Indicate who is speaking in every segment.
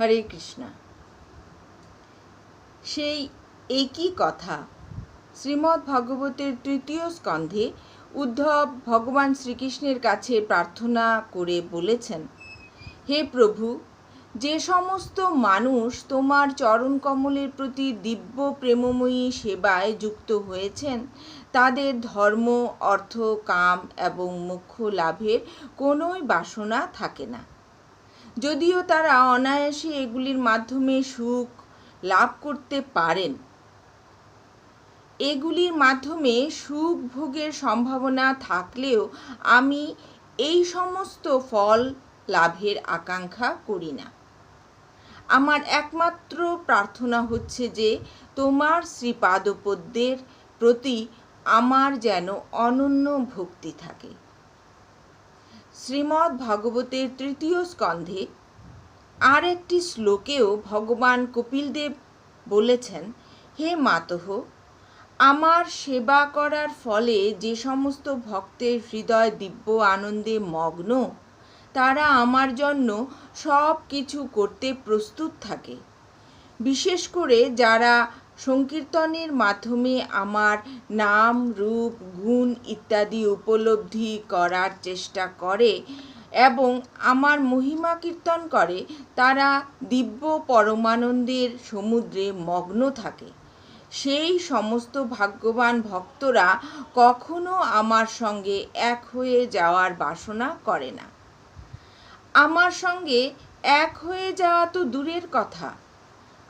Speaker 1: হরে কৃষ্ণা। সেই একই কথা শ্রীমদ্ ভগবতের তৃতীয় স্কন্ধে উদ্ধব ভগবান শ্রীকৃষ্ণের কাছে প্রার্থনা করে বলেছেন, হে প্রভু, যে সমস্ত মানুষ তোমার চরণ কমলের প্রতি দিব্য প্রেমময়ী সেবায় যুক্ত হয়েছেন, তাদের ধর্ম, অর্থ, কাম এবং মোক্ষ লাভের কোনোই বাসনা থাকে না। যদিও তারা অনায়াসে এগুলির মাধ্যমে সুখ লাভ করতে পারেন। এগুলির মাধ্যমে সুখ ভোগের সম্ভাবনা থাকলেও আমি এই সমস্ত ফল লাভের আকাঙ্ক্ষা করি না। আমার একমাত্র প্রার্থনা হচ্ছে যে তোমার শ্রীপাদপদ্যের প্রতি আমার যেন অনন্য ভক্তি থাকে। শ্রীমদ্ ভাগবতের তৃতীয় স্কন্ধে আর একটি শ্লোকেও ভগবান কপিলদেব বলেছেন, হে মাতহ, আমার সেবা করার ফলে যে সমস্ত ভক্তের হৃদয় দিব্য আনন্দে মগ্ন, তারা আমার জন্য সব কিছু করতে প্রস্তুত থাকে। বিশেষ করে যারা সংকীর্তনের মাধ্যমে আমার নাম, রূপ, গুণ ইত্যাদি উপলব্ধি করার চেষ্টা করে এবং আমার মহিমা কীর্তন করে, তারা দিব্য পরমানন্দের সমুদ্রে মগ্ন থাকে। সেই সমস্ত ভাগ্যবান ভক্তরা কখনো আমার সঙ্গে এক হয়ে যাওয়ার বাসনা করে না। আমার সঙ্গে এক হয়ে যাওয়া তো দূরের কথা।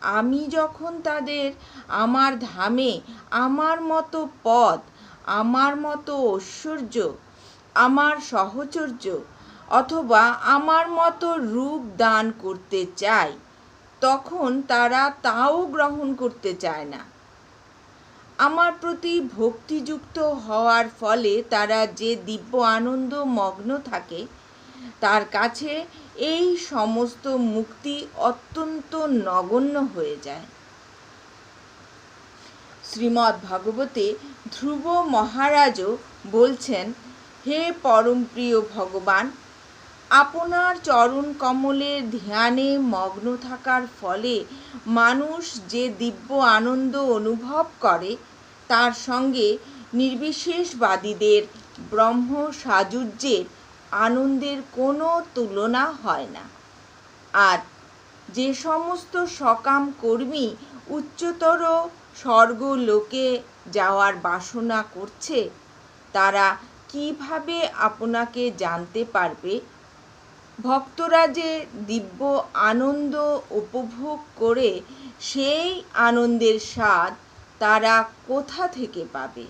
Speaker 1: আমি যখন তাদের আমার ধামে, আমার মতো পদ আমার মতো ঐশ্বর্য, আমার সহচর্য অথবা আমার মতো রূপ দান করতে চাই, তখন তারা তাও গ্রহণ করতে চায় না। আমার প্রতি ভক্তিযুক্ত হওয়ার ফলে তারা যে দিব্য আনন্দ মগ্ন থাকে তার কাছে এই সমস্ত মুক্তি অত্যন্ত নগণ্য হয়ে যায়। শ্রীমদ্ ভগবতে ধ্রুব মহারাজও বলছেন, হে পরমপ্রিয় ভগবান, আপনার চরণ কমলের ধ্যানে মগ্ন থাকার ফলে মানুষ যে দিব্য আনন্দ অনুভব করে, তার সঙ্গে নির্বিশেষবাদীদের ব্রহ্ম সাজুজ্যের আনন্দের কোনো তুলনা হয় না। আর যে সমস্ত সকাম কর্মী উচ্চতর স্বর্গ লোকে যাওয়ার বাসনা করছে, তারা কীভাবে আপনাকে জানতে পারবে? ভক্তরা যে দিব্য আনন্দ উপভোগ করে সেই আনন্দের স্বাদ তারা কোথা থেকে পাবে?